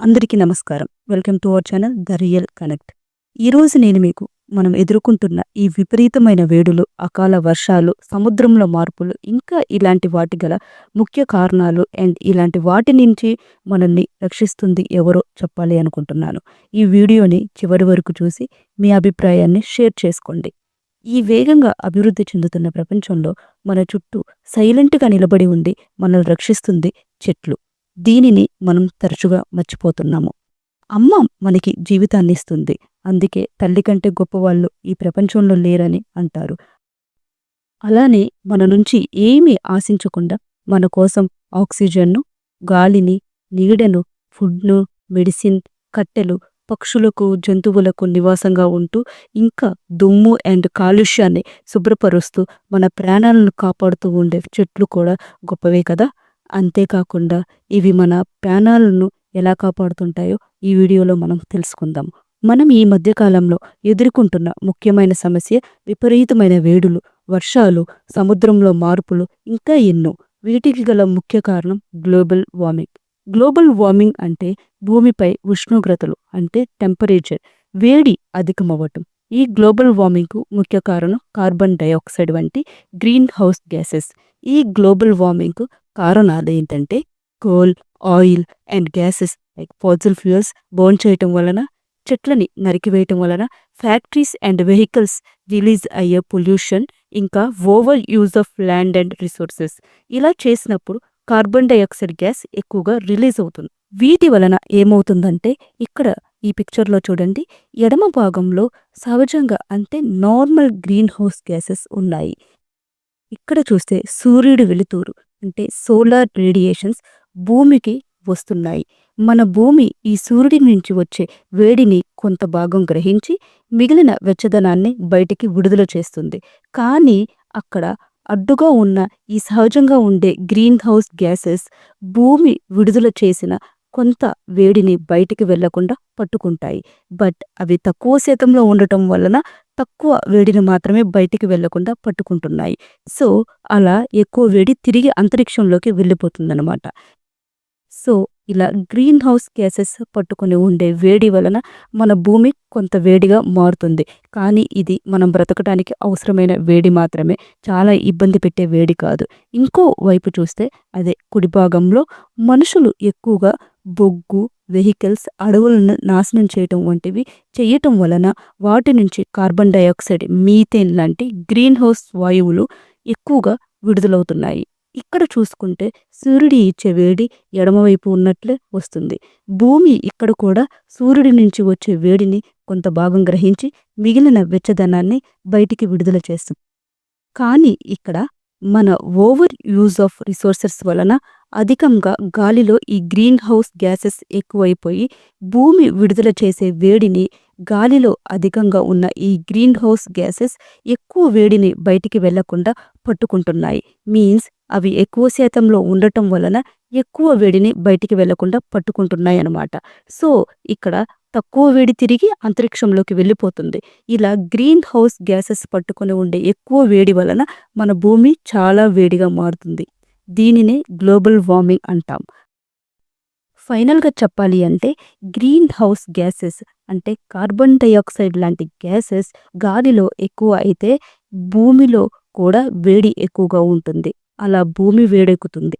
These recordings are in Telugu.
అందరికీ నమస్కారం. Welcome to our channel the real connect. ఈరోజు నేను మీకు మనం ఎదుర్కొంటున్న ఈ విపరీతమైన వేడులు అకాల వర్షాలు సముద్రంలో మార్పులు ఇంకా ఇలాంటి వాటి గల ముఖ్య కారణాలు అండ్ ఇలాంటి వాటి నుంచి మనల్ని రక్షిస్తుంది ఎవరో చెప్పాలి అనుకుంటున్నాను. ఈ వీడియోని చివరి వరకు చూసి మీ అభిప్రాయాన్ని షేర్ చేసుకోండి. ఈ వేగంగా అభివృద్ధి చెందుతున్న ప్రపంచంలో మన చుట్టూ సైలెంట్గా నిలబడి ఉండి మనల్ని రక్షిస్తుంది చెట్లు. దీనిని మనం తరచుగా మర్చిపోతున్నాము. అమ్మ మనకి జీవితాన్ని ఇస్తుంది. అందుకే తల్లి కంటే గొప్పవాళ్ళు ఈ ప్రపంచంలో లేరని అంటారు. అలానే మన నుంచి ఏమీ ఆశించకుండా మన కోసం ఆక్సిజన్ను గాలిని నీడను ఫుడ్ను మెడిసిన్ కట్టెలు పక్షులకు జంతువులకు నివాసంగా ఉంటూ ఇంకా దుమ్ము అండ్ కాలుష్యాన్ని శుభ్రపరుస్తూ మన ప్రాణాలను కాపాడుతూ ఉండే చెట్లు కూడా గొప్పవే కదా? అంతేకాకుండా ఇవి మన ప్రాణాలను ఎలా కాపాడుతుంటాయో ఈ వీడియోలో మనం తెలుసుకుందాం. మనం ఈ మధ్యకాలంలో ఎదుర్కొంటున్న ముఖ్యమైన సమస్య విపరీతమైన వేడులు వర్షాలు సముద్రంలో మార్పులు ఇంకా ఎన్నో. వీటికి గల ముఖ్య కారణం గ్లోబల్ వార్మింగ్. గ్లోబల్ వార్మింగ్ అంటే భూమిపై ఉష్ణోగ్రతలు అంటే టెంపరేచర్ వేడి అధికమవ్వటం. ఈ గ్లోబల్ వార్మింగ్కు ముఖ్య కారణం కార్బన్ డైఆక్సైడ్ వంటి గ్రీన్ హౌస్ గ్యాసెస్. ఈ గ్లోబల్ వార్మింగ్కు కారణాలు ఏంటంటే coal oil and gases like fossil fuels burn చేయటం వలన చెట్లని నరికివేయటం వలన ఫ్యాక్టరీస్ అండ్ వెహికల్స్ రిలీజ్ అయ్యే పొల్యూషన్ ఇంకా over use of land and resources. ఇలా చేసినప్పుడు కార్బన్ డైఆక్సైడ్ గ్యాస్ ఎక్కువగా రిలీజ్ అవుతుంది. వీటి వలన ఏమవుతుందంటే ఇక్కడ ఈ పిక్చర్లో చూడండి ఎడమ భాగంలో సహజంగా అంటే నార్మల్ గ్రీన్ హౌస్ గ్యాసెస్ ఉన్నాయి. ఇక్కడ చూస్తే సూర్యుడి వెలుతురు. అంటే సోలార్ రేడియేషన్స్ భూమికి వస్తున్నాయి. మన భూమి ఈ సూర్యుడి నుంచి వచ్చే వేడిని కొంత భాగం గ్రహించి మిగిలిన వెచ్చదనాన్ని బయటికి విడుదల చేస్తుంది. కానీ అక్కడ అడ్డుగా ఉన్న ఈ సహజంగా ఉండే గ్రీన్ హౌస్ గ్యాసెస్ భూమి విడుదల చేసిన కొంత వేడిని బయటికి వెళ్ళకుండా పట్టుకుంటాయి. బట్ అవి తక్కువ శాతంలో ఉండటం వలన తక్కువ వేడిని మాత్రమే బయటికి వెళ్ళకుండా పట్టుకుంటున్నాయి. సో అలా ఎక్కువ వేడి తిరిగి అంతరిక్షంలోకి వెళ్ళిపోతుందన్నమాట. సో ఇలా గ్రీన్ హౌస్ గ్యాసెస్ పట్టుకుని ఉండే వేడి వలన మన భూమి కొంత వేడిగా మారుతుంది. కానీ ఇది మనం బ్రతకడానికి అవసరమైన వేడి మాత్రమే. చాలా ఇబ్బంది పెట్టే వేడి కాదు. ఇంకో వైపు చూస్తే అదే కుడి భాగంలో మనుషులు ఎక్కువగా బొగ్గు వెహికల్స్ అడవులను నాశనం చేయటం వంటివి చేయటం వలన వాటి నుంచి కార్బన్ డైఆక్సైడ్ మీథేన్ లాంటి గ్రీన్ హౌస్ వాయువులు ఎక్కువగా విడుదలవుతున్నాయి. ఇక్కడ చూసుకుంటే సూర్యుడి ఇచ్చే వేడి ఎడమవైపు ఉన్నట్లే వస్తుంది. భూమి ఇక్కడ కూడా సూర్యుడి నుంచి వచ్చే వేడిని కొంత భాగం గ్రహించి మిగిలిన వెచ్చదనాన్ని బయటికి విడుదల చేస్తుంది. కానీ ఇక్కడ మన ఓవర్ యూజ్ ఆఫ్ రిసోర్సెస్ వలన అధికంగా గాలిలో ఈ గ్రీన్ హౌస్ గ్యాసెస్ ఎక్కువైపోయి భూమి విడుదల చేసే వేడిని గాలిలో అధికంగా ఉన్న ఈ గ్రీన్ హౌస్ గ్యాసెస్ ఎక్కువ వేడిని బయటికి వెళ్ళకుండా పట్టుకుంటున్నాయి. మీన్స్ అవి ఎక్కువ శాతంలో ఉండటం వలన ఎక్కువ వేడిని బయటికి వెళ్ళకుండా పట్టుకుంటున్నాయి అన్నమాట సో ఇక్కడ తక్కువ వేడి తిరిగి అంతరిక్షంలోకి వెళ్ళిపోతుంది. ఇలా గ్రీన్ హౌస్ గ్యాసెస్ పట్టుకొని ఉండే ఎక్కువ వేడి వలన మన భూమి చాలా వేడిగా మారుతుంది. దీనినే గ్లోబల్ వార్మింగ్ అంటాం. ఫైనల్గా చెప్పాలి అంటే గ్రీన్ హౌస్ గ్యాసెస్ అంటే కార్బన్ డైఆక్సైడ్ లాంటి గ్యాసెస్ గాలిలో ఎక్కువ అయితే భూమిలో కూడా వేడి ఎక్కువగా ఉంటుంది. అలా భూమి వేడెక్కుతుంది.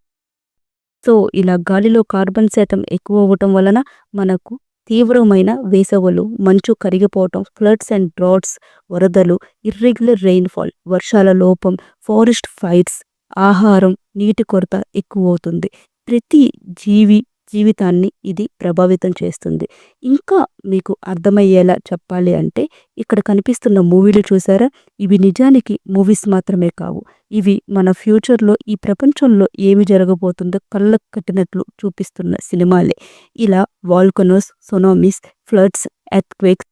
సో ఇలా గాలిలో కార్బన్ శాతం ఎక్కువ అవ్వటం వలన మనకు తీవ్రమైన వేసవులు మంచు కరిగిపోవటం ఫ్లడ్స్ అండ్ డ్రాట్స్ వరదలు ఇర్రెగ్యులర్ రెయిన్ఫాల్ వర్షాల లోపం ఫారెస్ట్ ఫైర్స్ ఆహారం నీటి కొరత ఎక్కువ అవుతుంది ప్రతి జీవి జీవితాన్ని ఇది ప్రభావితం చేస్తుంది. ఇంకా మీకు అర్థమయ్యేలా చెప్పాలి అంటే ఇక్కడ కనిపిస్తున్న మూవీలు చూసారా? ఇవి నిజానికి మూవీస్ మాత్రమే కావు. ఇవి మన ఫ్యూచర్లో ఈ ప్రపంచంలో ఏమి జరగబోతుందో కళ్ళకు కట్టినట్లు చూపిస్తున్న సినిమాలే. ఇలా వాల్కనోస్ సొనోమిస్ ఫ్లడ్స్ ఎర్త్క్వేక్స్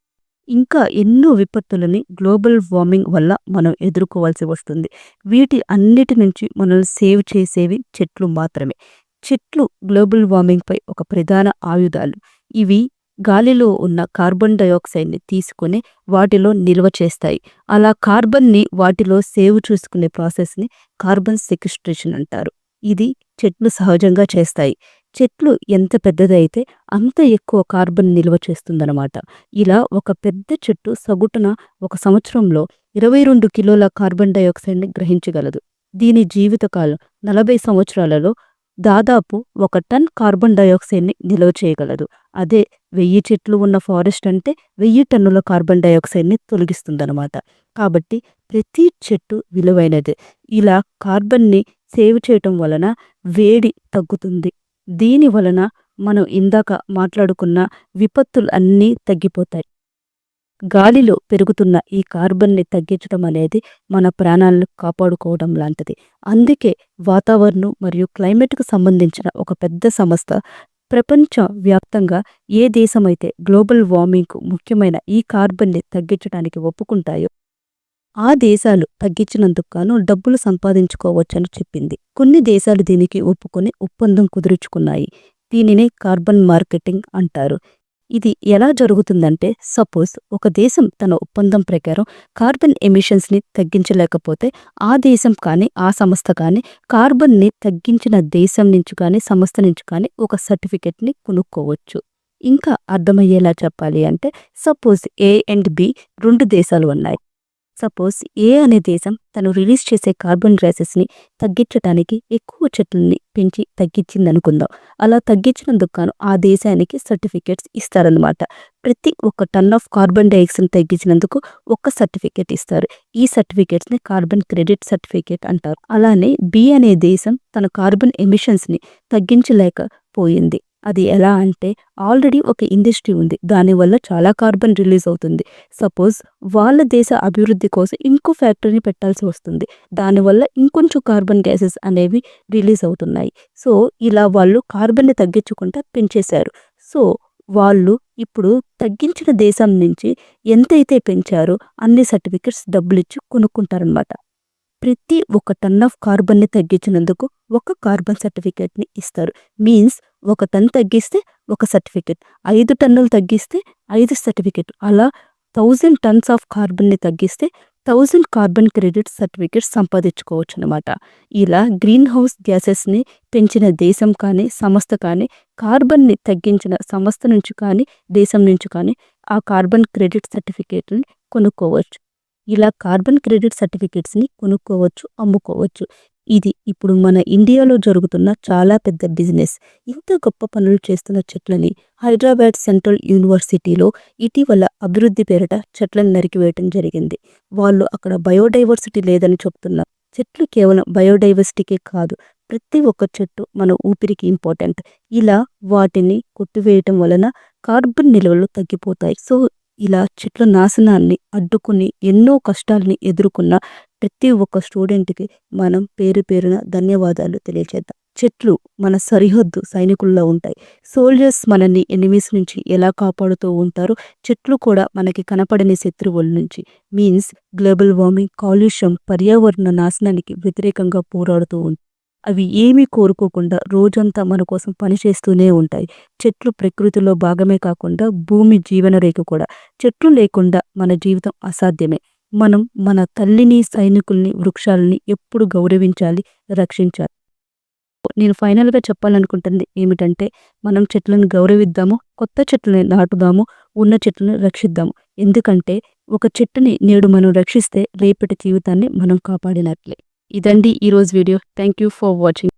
ఇంకా ఎన్నో విపత్తులని గ్లోబల్ వార్మింగ్ వల్ల మనం ఎదుర్కోవాల్సి వస్తుంది. వీటి అన్నిటి నుంచి మనల్ని సేవ్ చేసేవి చెట్లు మాత్రమే. చెట్లు గ్లోబల్ వార్మింగ్పై ఒక ప్రధాన ఆయుధాలు. ఇవి గాలిలో ఉన్న కార్బన్ డయాక్సైడ్ని తీసుకుని వాటిలో నిల్వ చేస్తాయి. అలా కార్బన్ని వాటిలో సేవ్ చేసుకునే ప్రాసెస్ని కార్బన్ సెక్యుస్ట్రేషన్ అంటారు. ఇది చెట్లు సహజంగా చేస్తాయి. చెట్లు ఎంత పెద్దదైతే అంత ఎక్కువ కార్బన్ నిల్వ చేస్తుందన్నమాట. ఇలా ఒక పెద్ద చెట్టు సగుటున ఒక సంవత్సరంలో ఇరవై రెండు కిలోల కార్బన్ డయాక్సైడ్ని గ్రహించగలదు. దీని జీవితకాలం నలభై సంవత్సరాలలో దాదాపు ఒక టన్ కార్బన్ డైఆక్సైడ్ని నిల్వ చేయగలదు. అదే వెయ్యి చెట్లు ఉన్న ఫారెస్ట్ అంటే వెయ్యి టన్నుల కార్బన్ డైఆక్సైడ్ని తొలగిస్తుందన్నమాట. కాబట్టి ప్రతి చెట్టు విలువైనది. ఇలా కార్బన్ని సేవ్ చేయటం వలన వేడి తగ్గుతుంది. దీని వలన మనం ఇందాక మాట్లాడుకున్న విపత్తులు అన్నీ తగ్గిపోతాయి. గాలిలో పెరుగుతున్న ఈ కార్బన్ని తగ్గించడం అనేది మన ప్రాణాలను కాపాడుకోవడం లాంటిది. అందుకే వాతావరణం మరియు క్లైమేట్కు సంబంధించిన ఒక పెద్ద సంస్థ ప్రపంచ వ్యాప్తంగా ఏ దేశమైతే గ్లోబల్ వార్మింగ్కు ముఖ్యమైన ఈ కార్బన్ని తగ్గించడానికి ఒప్పుకుంటాయో ఆ దేశాలు తగ్గించినందుకు గాను డబ్బులు సంపాదించుకోవచ్చని చెప్పింది. కొన్ని దేశాలు దీనికి ఒప్పుకొని ఒప్పందం కుదుర్చుకున్నాయి. దీనినే కార్బన్ మార్కెటింగ్ అంటారు. ఇది ఎలా జరుగుతుందంటే సపోజ్ ఒక దేశం తన ఒప్పందం ప్రకారం కార్బన్ ఎమిషన్స్ని తగ్గించలేకపోతే ఆ దేశం కానీ ఆ సంస్థ కానీ కార్బన్ని తగ్గించిన దేశం నుంచి కానీ సంస్థ నుంచి కానీ ఒక సర్టిఫికెట్ని కొనుక్కోవచ్చు. ఇంకా అర్థమయ్యేలా చెప్పాలి అంటే సపోజ్ ఏ అండ్ బి రెండు దేశాలు ఉన్నాయి. సపోజ్ ఏ అనే దేశం తను రిలీజ్ చేసే కార్బన్ గ్యాసెస్ని తగ్గించడానికి ఎక్కువ చెట్లని పెంచి తగ్గించిందనుకుందాం. అలా తగ్గించినందుకు గాను ఆ దేశానికి సర్టిఫికేట్స్ ఇస్తారనమాట ప్రతి ఒక్క టన్ ఆఫ్ కార్బన్ డైఆక్సైడ్ తగ్గించినందుకు ఒక్క సర్టిఫికేట్ ఇస్తారు. ఈ సర్టిఫికేట్స్ని కార్బన్ క్రెడిట్ సర్టిఫికేట్ అంటారు. అలానే బి అనే దేశం తన కార్బన్ ఎమిషన్స్ని తగ్గించలేకపోయింది అది ఎలా అంటే ఆల్రెడీ ఒక ఇండస్ట్రీ ఉంది. దానివల్ల చాలా కార్బన్ రిలీజ్ అవుతుంది. సపోజ్ వాళ్ళ దేశ అభివృద్ధి కోసం ఇంకో ఫ్యాక్టరీని పెట్టాల్సి వస్తుంది. దానివల్ల ఇంకొంచెం కార్బన్ గ్యాసెస్ అనేవి రిలీజ్ అవుతున్నాయి. సో ఇలా వాళ్ళు కార్బన్ని తగ్గించుకుంటా పెంచేశారు. సో వాళ్ళు ఇప్పుడు తగ్గించిన దేశం నుంచి ఎంతైతే పెంచారో అన్ని సర్టిఫికెట్స్ డబ్బులు ఇచ్చి కొనుక్కుంటారనమాట ప్రతి ఒక టన్ ఆఫ్ కార్బన్ని తగ్గించినందుకు ఒక కార్బన్ సర్టిఫికేట్ని ఇస్తారు. మీన్స్ ఒక టన్ తగ్గిస్తే ఒక సర్టిఫికేట్. ఐదు టన్నులు తగ్గిస్తే ఐదు సర్టిఫికేట్. అలా థౌజండ్ టన్స్ ఆఫ్ కార్బన్ని తగ్గిస్తే థౌజండ్ కార్బన్ క్రెడిట్ సర్టిఫికేట్ సంపాదించుకోవచ్చు అనమాట ఇలా గ్రీన్ హౌస్ గ్యాసెస్ని పెంచిన దేశం కానీ సంస్థ కానీ కార్బన్ని తగ్గించిన సంస్థ నుంచి కానీ దేశం నుంచి కానీ ఆ కార్బన్ క్రెడిట్ సర్టిఫికేట్ని కొనుక్కోవచ్చు. ఇలా కార్బన్ క్రెడిట్ సర్టిఫికేట్స్ని కొనుక్కోవచ్చు అమ్ముకోవచ్చు. ఇది ఇప్పుడు మన ఇండియాలో జరుగుతున్న చాలా పెద్ద బిజినెస్. ఇంత గొప్ప పనులు చేస్తున్న చెట్లని హైదరాబాద్ సెంట్రల్ యూనివర్సిటీలో ఇటీవల అభివృద్ధి పేరిట చెట్లను నరికివేయటం జరిగింది. వాళ్ళు అక్కడ బయోడైవర్సిటీ లేదని చెప్తున్నారు చెట్లు కేవలం బయోడైవర్సిటీకే కాదు ప్రతి ఒక్క చెట్టు మన ఊపిరికి ఇంపార్టెంట్. ఇలా వాటిని కొట్టివేయటం వలన కార్బన్ నిల్వలు తగ్గిపోతాయి. సో ఇలా చెట్ల నాశనాన్ని అడ్డుకుని ఎన్నో కష్టాలని ఎదుర్కొన్న ప్రతి ఒక్క స్టూడెంట్కి మనం పేరు పేరున ధన్యవాదాలు తెలియజేద్దాం చెట్లు మన సరిహద్దు సైనికుల్లో ఉంటాయి. సోల్జర్స్ మనల్ని ఎనిమీస్ నుంచి ఎలా కాపాడుతూ ఉంటారో చెట్లు కూడా మనకి కనపడని శత్రువుల నుంచి. మీన్స్ గ్లోబల్ వార్మింగ్ కాలుష్యం పర్యావరణ నాశనానికి వ్యతిరేకంగా పోరాడుతూ ఉంటాయి. అవి ఏమీ కోరుకోకుండా రోజంతా మన కోసం పనిచేస్తూనే ఉంటాయి. చెట్లు ప్రకృతిలో భాగమే కాకుండా భూమి జీవన రేఖ కూడా. చెట్లు లేకుండా మన జీవితం అసాధ్యమే. మనం మన తల్లిని సైనికుల్ని వృక్షాలని ఎప్పుడు గౌరవించాలి రక్షించాలి. నేను ఫైనల్గా చెప్పాలనుకుంటుంది ఏమిటంటే మనం చెట్లను గౌరవిద్దాము కొత్త చెట్లని నాటుదాము ఉన్న చెట్లను రక్షిద్దాము. ఎందుకంటే ఒక చెట్టుని నేడు మనం రక్షిస్తే రేపటి జీవితాన్ని మనం కాపాడినట్లే. ఇదండి ఈరోజు video. Thank you for watching